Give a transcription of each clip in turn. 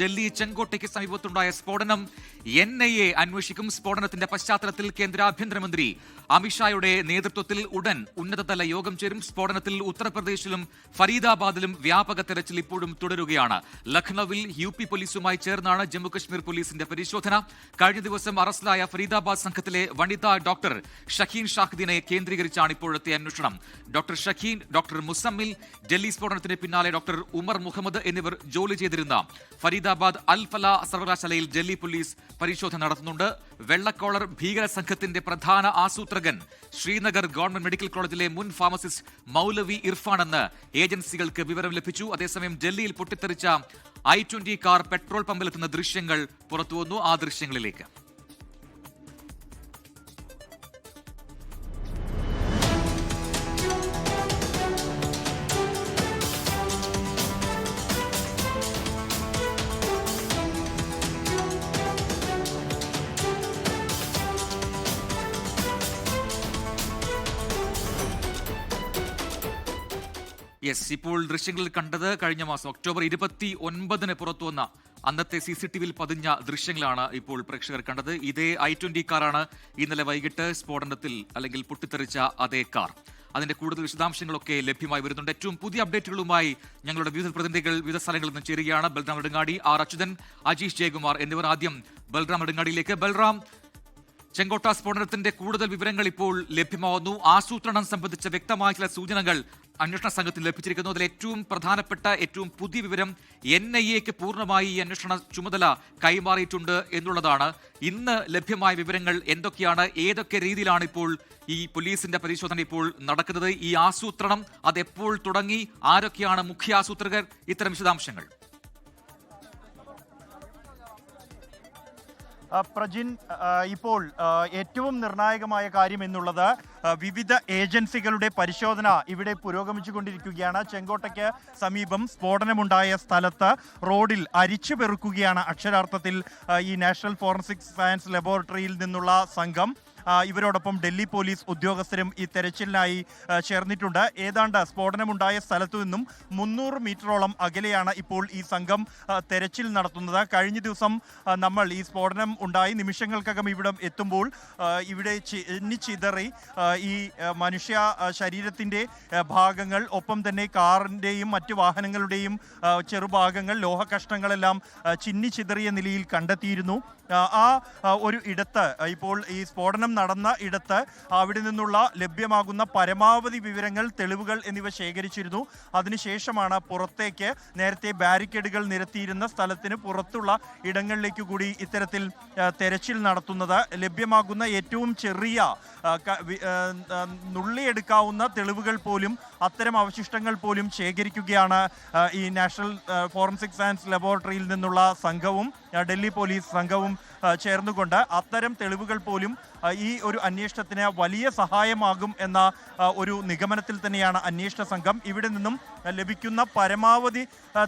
ഡൽഹി ചെങ്കോട്ടയ്ക്ക് സമീപത്തുണ്ടായ സ്ഫോടനം N I A അന്വേഷിക്കും. സ്ഫോടനത്തിന്റെ പശ്ചാത്തലത്തിൽ കേന്ദ്ര ആഭ്യന്തരമന്ത്രി അമിത്ഷായുടെ നേതൃത്വത്തിൽ ഉടൻ ഉന്നതതല യോഗം ചേരും. സ്ഫോടനത്തിൽ ഉത്തർപ്രദേശിലും ഫരീദാബാദിലും വ്യാപക തെരച്ചിൽ ഇപ്പോഴും തുടരുകയാണ്. ലഖ്നൌവിൽ യു പി പോലീസുമായി ചേർന്നാണ് ജമ്മുകശ്മീർ പോലീസിന്റെ പരിശോധന. കഴിഞ്ഞ ദിവസം അറസ്റ്റിലായ ഫരീദാബാദ് സംഘത്തിലെ വനിതാ ഡോക്ടർ ഷഹീൻ ഷാഹിദിനെ കേന്ദ്രീകരിച്ചാണ് ഇപ്പോഴത്തെ അന്വേഷണം. ഡോക്ടർ ഷഹീൻ ഡോക്ടർ മുസമ്മിൽ ഡൽഹി സ്ഫോടനത്തിന് പിന്നാലെ ഡോക്ടർ ഉമർ മുഹമ്മദ് എന്നിവർ ജോലി ചെയ്തിരുന്ന ഫരീദാബാദ് അൽ ഫല സർവകലാശാലയിൽ ഡൽഹി പോലീസ് പരിശോധന നടത്തുന്നുണ്ട്. വെള്ളക്കോളർ ഭീകര സംഘത്തിന്റെ പ്രധാന ആസൂത്രകൻ ശ്രീനഗർ ഗവൺമെന്റ് മെഡിക്കൽ കോളേജിലെ മുൻ ഫാർമസിസ്റ്റ് മൗലവി ഇർഫാണെന്ന് ഏജൻസികൾക്ക് വിവരം ലഭിച്ചു. അതേസമയം ഡൽഹിയിൽ പൊട്ടിത്തെറിച്ച ഐ ട്വന്റി കാർ പെട്രോൾ പമ്പിലെത്തുന്ന ദൃശ്യങ്ങൾ പുറത്തുവന്നു. ആ ദൃശ്യങ്ങളിലേക്ക്. യെസ് ഇപ്പോൾ ദൃശ്യങ്ങളിൽ കണ്ടത് കഴിഞ്ഞ മാസം ഒക്ടോബർ ഇരുപത്തി ഒൻപതിന് പുറത്തു വന്ന അന്നത്തെ സി സി ടി വിയിൽ പതിഞ്ഞ ദൃശ്യങ്ങളാണ് ഇപ്പോൾ പ്രേക്ഷകർ കണ്ടത്. ഇതേ ഐ ട്വന്റി കാറാണ് ഇന്നലെ വൈകിട്ട് സ്ഫോടനത്തിൽ അല്ലെങ്കിൽ പൊട്ടിത്തെറിച്ച അതേ കാർ. അതിന്റെ കൂടുതൽ വിശദാംശങ്ങളൊക്കെ ലഭ്യമായി വരുന്നുണ്ട്. ഏറ്റവും പുതിയ അപ്ഡേറ്റുകളുമായി ഞങ്ങളുടെ വിവിധ പ്രതിനിധികൾ വിവിധ സ്ഥലങ്ങളിൽ നിന്ന് ചേരുകയാണ്. ബൽറാം നെടുങ്ങാടി ആർ അച്യുതൻ അജീഷ് ജയകുമാർ എന്നിവർ ആദ്യം ബൽറാം നെടുങ്ങാടിയിലേക്ക് ബൽറാം ചെങ്കോട്ട സ്ഫോടനത്തിന്റെ കൂടുതൽ വിവരങ്ങൾ ഇപ്പോൾ ലഭ്യമാവുന്നു. ആസൂത്രണം സംബന്ധിച്ച വ്യക്തമായ ചില സൂചനകൾ അന്വേഷണ സംഘത്തിന് ലഭിച്ചിരിക്കുന്നു അതിൽ ഏറ്റവും പ്രധാനപ്പെട്ട ഏറ്റവും പുതിയ വിവരം എൻ ഐ എക്ക് പൂർണമായി ഈ അന്വേഷണ ചുമതല കൈമാറിയിട്ടുണ്ട് എന്നുള്ളതാണ്. ഇന്ന് ലഭ്യമായ വിവരങ്ങൾ എന്തൊക്കെയാണ്? ഏതൊക്കെ രീതിയിലാണ് ഇപ്പോൾ ഈ പോലീസിന്റെ പരിശോധന ഇപ്പോൾ നടക്കുന്നത്? ഈ ആസൂത്രണം അതെപ്പോൾ തുടങ്ങി? ആരൊക്കെയാണ് മുഖ്യ ആസൂത്രകർ? ഇത്തരം വിശദാംശങ്ങൾ. പ്രജിൻ ഇപ്പോൾ ഏറ്റവും നിർണായകമായ കാര്യം എന്നുള്ളത് വിവിധ ഏജൻസികളുടെ പരിശോധന ഇവിടെ പുരോഗമിച്ചുകൊണ്ടിരിക്കുകയാണ്. ചെങ്കോട്ടയ്ക്ക് സമീപം സ്ഫോടനമുണ്ടായ സ്ഥലത്ത് റോഡിൽ അരിച്ചു പെറുക്കുകയാണ് അക്ഷരാർത്ഥത്തിൽ ഈ നാഷണൽ ഫോറൻസിക് സയൻസ് ലബോറട്ടറിയിൽ നിന്നുള്ള സംഘം. ഇവരോടൊപ്പം ഡൽഹി പോലീസ് ഉദ്യോഗസ്ഥരും ഈ തെരച്ചിലിനായി ചേർന്നിട്ടുണ്ട്. ഏതാണ്ട് സ്ഫോടനമുണ്ടായ സ്ഥലത്തു നിന്നും മുന്നൂറ് മീറ്ററോളം അകലെയാണ് ഇപ്പോൾ ഈ സംഘം തെരച്ചിൽ നടത്തുന്നത്. കഴിഞ്ഞ ദിവസം നമ്മൾ ഈ സ്ഫോടനം ഉണ്ടായി. നിമിഷങ്ങൾക്കകം ഇവിടെ എത്തുമ്പോൾ ഇവിടെ ചിതറി ഈ മനുഷ്യ ശരീരത്തിന്റെ ഭാഗങ്ങൾ ഒപ്പം തന്നെ കാറിന്റെയും മറ്റു വാഹനങ്ങളുടെയും ചെറുഭാഗങ്ങൾ ലോഹകഷ്ണങ്ങളെല്ലാം ചിന്നി ചിന്നിച്ചിതറിയ നിലയിൽ കണ്ടെത്തിയിരുന്നു. ആ, ഒരു ഇടത്ത് ഇപ്പോൾ ഈ സ്ഫോടനം നടന്ന ഇടത്ത് അവിടെ നിന്നുള്ള ലഭ്യമാകുന്ന പരമാവധി വിവരങ്ങൾ തെളിവുകൾ എന്നിവ ശേഖരിച്ചിരുന്നു. അതിനുശേഷമാണ് പുറത്തേക്ക് നേരത്തെ ബാരിക്കേഡുകൾ നിരത്തിയിരുന്ന സ്ഥലത്തിന് പുറത്തുള്ള ഇടങ്ങളിലേക്ക് കൂടി ഇത്തരത്തിൽ തെരച്ചിൽ നടത്തുന്നത്. ലഭ്യമാകുന്ന ഏറ്റവും ചെറിയ നുള്ളിയെടുക്കാവുന്ന തെളിവുകൾ പോലും അത്തരം അവശിഷ്ടങ്ങൾ പോലും ശേഖരിക്കുകയാണ് ഈ നാഷണൽ ഫോറൻസിക് സയൻസ് ലബോറട്ടറിയിൽ നിന്നുള്ള സംഘവും ഡൽഹി പോലീസ് സംഘവും ചേർന്നുകൊണ്ട് അത്തരം തെളിവുകൾ പോലും ഈ ഒരു അന്വേഷണത്തിന് വലിയ സഹായമാകും എന്ന ഒരു നിഗമനത്തിൽ തന്നെയാണ് അന്വേഷണ സംഘം. ഇവിടെ നിന്നും ലഭിക്കുന്ന പരമാവധി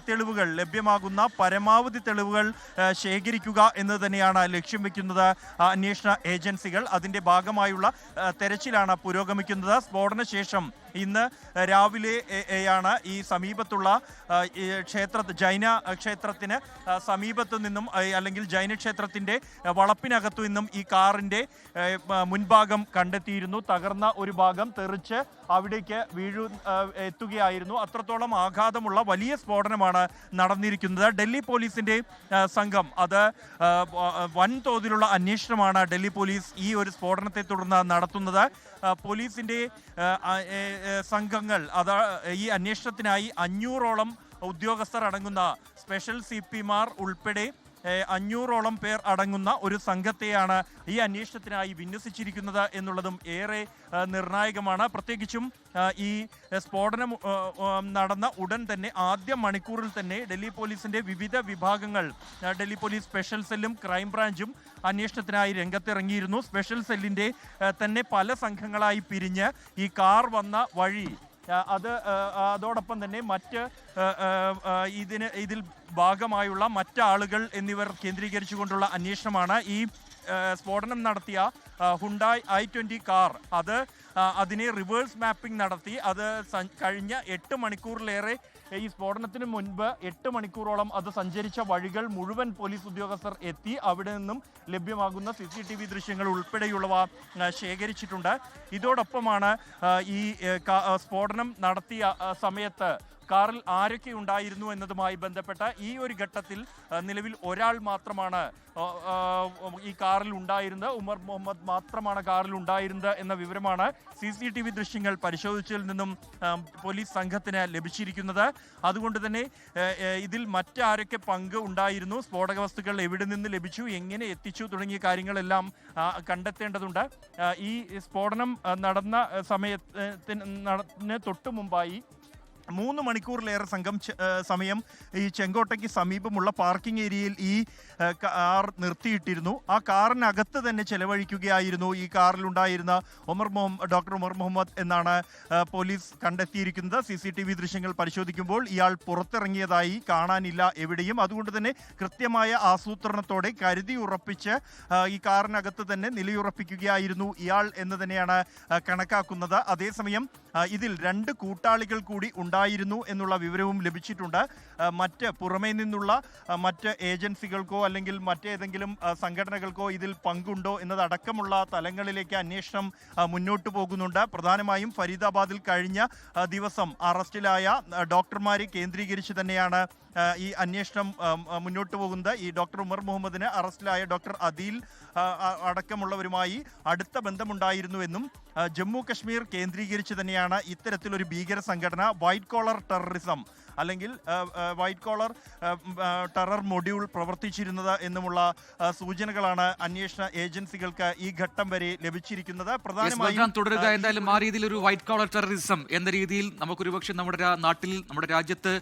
തെളിവുകൾ ലഭ്യമാകുന്ന പരമാവധി തെളിവുകൾ ശേഖരിക്കുക എന്ന് തന്നെയാണ് ലക്ഷ്യം വെക്കുന്നത് അന്വേഷണ ഏജൻസികൾ. അതിന്റെ ഭാഗമായുള്ള തെരച്ചിലാണ് പുരോഗമിക്കുന്നത്. സ്ഫോടന ശേഷം ഇന്ന് രാവിലെയാണ് ഈ സമീപത്തുള്ള ക്ഷേത്ര ജൈന ക്ഷേത്രത്തിന് സമീപത്തു നിന്നും അല്ലെങ്കിൽ ജൈന ക്ഷേത്രത്തിന്റെ വളപ്പിനകത്തു നിന്നും ഈ കാറിന്റെ മുൻഭാഗം കണ്ടെത്തിയിരുന്നു. തകർന്ന ഒരു ഭാഗം തെറിച്ച് അവിടേക്ക് വീഴു എത്തുകയായിരുന്നു. അത്രത്തോളം ആഘാതമുള്ള വലിയ സ്ഫോടനമാണ് നടന്നിരിക്കുന്നത്. ഡൽഹി പോലീസിന്റെ സംഘം അത് വൻതോതിലുള്ള അന്വേഷണമാണ് ഡൽഹി പോലീസ് ഈ ഒരു സ്ഫോടനത്തെ തുടർന്ന് നടത്തുന്നത്. പോലീസിന്റെ സംഘങ്ങൾ അത് ഈ അന്വേഷണത്തിനായി അഞ്ഞൂറോളം ഉദ്യോഗസ്ഥർ അടങ്ങുന്ന സ്പെഷ്യൽ സി പിമാർ ഉൾപ്പെടെ അഞ്ഞൂറോളം പേർ അടങ്ങുന്ന ഒരു സംഘത്തെയാണ് ഈ അന്വേഷണത്തിനായി വിന്യസിച്ചിരിക്കുന്നത് എന്നുള്ളതും ഏറെ നിർണായകമാണ്. പ്രത്യേകിച്ചും ഈ സ്ഫോടനം നടന്ന ഉടൻ തന്നെ ആദ്യ മണിക്കൂറിൽ തന്നെ ഡൽഹി പോലീസിന്റെ വിവിധ വിഭാഗങ്ങൾ ഡൽഹി പോലീസ് സ്പെഷ്യൽ സെല്ലും ക്രൈംബ്രാഞ്ചും അന്വേഷണത്തിനായി രംഗത്തിറങ്ങിയിരുന്നു. സ്പെഷ്യൽ സെല്ലിന്റെ തന്നെ പല സംഘങ്ങളായി പിരിഞ്ഞ് ഈ കാർ വന്ന വഴി അത് അതോടൊപ്പം തന്നെ മറ്റ് ഇതിന് ഇതിൽ ഭാഗമായുള്ള മറ്റാളുകൾ എന്നിവർ കേന്ദ്രീകരിച്ചുകൊണ്ടുള്ള അന്വേഷണമാണ് ഈ സ്ഫോടനം നടത്തിയ ഹുണ്ടായ് ഐ ട്വന്റി കാർ അത് അതിനെ റിവേഴ്സ് മാപ്പിംഗ് നടത്തി. അത് കഴിഞ്ഞ എട്ട് മണിക്കൂറിലേറെ ഈ സ്ഫോടനത്തിന് മുൻപ് എട്ട് മണിക്കൂറോളം അത് സഞ്ചരിച്ച വഴികൾ മുഴുവൻ പോലീസ് ഉദ്യോഗസ്ഥർ എത്തി. അവിടെ നിന്നും ലഭ്യമാകുന്ന സി സി ടി വി ദൃശ്യങ്ങൾ ഉൾപ്പെടെയുള്ളവ ശേഖരിച്ചിട്ടുണ്ട്. ഇതോടൊപ്പമാണ് ഈ സ്ഫോടനം നടത്തിയ സമയത്ത് കാറിൽ ആരൊക്കെ ഉണ്ടായിരുന്നു എന്നതുമായി ബന്ധപ്പെട്ട ഈ ഒരു ഘട്ടത്തിൽ നിലവിൽ ഒരാൾ മാത്രമാണ് ഈ കാറിൽ ഉണ്ടായിരുന്നത്. ഉമർ മുഹമ്മദ് മാത്രമാണ് കാറിൽ ഉണ്ടായിരുന്നത് എന്ന വിവരമാണ് സി സി ടി വി ദൃശ്യങ്ങൾ പരിശോധിച്ചതിൽ നിന്നും പോലീസ് സംഘത്തിന് ലഭിച്ചിരിക്കുന്നത്. അതുകൊണ്ട് തന്നെ ഇതിൽ മറ്റാരൊക്കെ പങ്ക് ഉണ്ടായിരുന്നു? സ്ഫോടക വസ്തുക്കൾ എവിടെ നിന്ന് ലഭിച്ചു? എങ്ങനെ എത്തിച്ചു? തുടങ്ങിയ കാര്യങ്ങളെല്ലാം കണ്ടെത്തേണ്ടതുണ്ട്. ഈ സ്ഫോടനം നടന്ന സമയത്തിന് തൊട്ടു മുമ്പായി മൂന്ന് മണിക്കൂറിലേറെ സംഘം സമയം ഈ ചെങ്കോട്ടയ്ക്ക് സമീപമുള്ള പാർക്കിംഗ് ഏരിയയിൽ ഈ കാർ നിർത്തിയിട്ടിരുന്നു. ആ കാറിനകത്ത് തന്നെ ചെലവഴിക്കുകയായിരുന്നു ഈ കാറിലുണ്ടായിരുന്ന ഒമർ മുഹമ്മദ് ഡോക്ടർ ഉമർ മുഹമ്മദ് എന്നാണ് പോലീസ് കണ്ടെത്തിയിരിക്കുന്നത്. സി സി ടി വി ദൃശ്യങ്ങൾ പരിശോധിക്കുമ്പോൾ ഇയാൾ പുറത്തിറങ്ങിയതായി കാണാനില്ല എവിടെയും. അതുകൊണ്ട് തന്നെ കൃത്യമായ ആസൂത്രണത്തോടെ കരുതി ഉറപ്പിച്ച് ഈ കാറിനകത്ത് തന്നെ നിലയുറപ്പിക്കുകയായിരുന്നു ഇയാൾ എന്ന് തന്നെയാണ് കണക്കാക്കുന്നത്. അതേസമയം ഇതിൽ രണ്ട് കൂട്ടാളികൾ കൂടി ഉണ്ടായിരുന്നു എന്നുള്ള വിവരവും ലഭിച്ചിട്ടുണ്ട്. മറ്റ് പുറമേ നിന്നുള്ള മറ്റ് ഏജൻസികൾക്കോ അല്ലെങ്കിൽ മറ്റേതെങ്കിലും സംഘടനകൾക്കോ ഇതിൽ പങ്കുണ്ടോ എന്നതടക്കമുള്ള തലങ്ങളിലേക്ക് അന്വേഷണം മുന്നോട്ട് പോകുന്നുണ്ട്. പ്രധാനമായും ഫരീദാബാദിൽ കഴിഞ്ഞ ദിവസം അറസ്റ്റിലായ ഡോക്ടർമാരെ കേന്ദ്രീകരിച്ച് തന്നെയാണ് ഈ അന്വേഷണം മുന്നോട്ട് പോകുന്നത് ഈ ഡോക്ടർ ഉമർ മുഹമ്മദിന് അറസ്റ്റിലായ ഡോക്ടർ അദീൽ അടക്കമുള്ളവരുമായി അടുത്ത ബന്ധമുണ്ടായിരുന്നുവെന്നും ജമ്മു കശ്മീർ കേന്ദ്രീകരിച്ച് തന്നെയാണ് ഇത്തരത്തിലൊരു ഭീകര സംഘടന വൈറ്റ് കോളർ ടെററിസം. അല്ലെങ്കിൽ വൈറ്റ് കോളർ ടെറർ മൊഡ്യൂൾ പ്രവർത്തിച്ചിരുന്നത് എന്നുമുള്ള സൂചനകളാണ് അന്വേഷണ ഏജൻസികൾക്ക് ഈ ഘട്ടം വരെ ലഭിച്ചിരിക്കുന്നത്. പ്രധാനമായും തുടരുക. എന്തായാലും ആ രീതിയിൽ ഒരു വൈറ്റ് കോളർ ടെററിസം എന്ന രീതിയിൽ നമുക്കൊരു പക്ഷേ നമ്മുടെ നാട്ടിൽ നമ്മുടെ രാജ്യത്ത്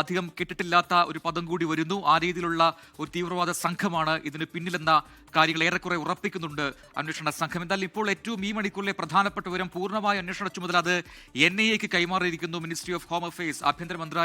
അധികം കിട്ടിട്ടില്ലാത്ത ഒരു പദം കൂടി വരുന്നു. ആ രീതിയിലുള്ള ഒരു തീവ്രവാദ സംഘമാണ് ഇതിന് പിന്നിലെന്ന കാര്യങ്ങൾ ഏറെക്കുറെ ഉറപ്പിക്കുന്നുണ്ട് അന്വേഷണ സംഘം. എന്തായാലും ഇപ്പോൾ ഏറ്റവും ഈ മണിക്കൂറിലെ പ്രധാനപ്പെട്ട വിവരം പൂർണമായ അന്വേഷണ ചുമതല അത് എൻ ഐ എക്ക് കൈമാറിയിരിക്കുന്നു. മിനിസ്ട്രി ഓഫ് ഹോം അഫയേഴ്സ് ആഭ്യന്തര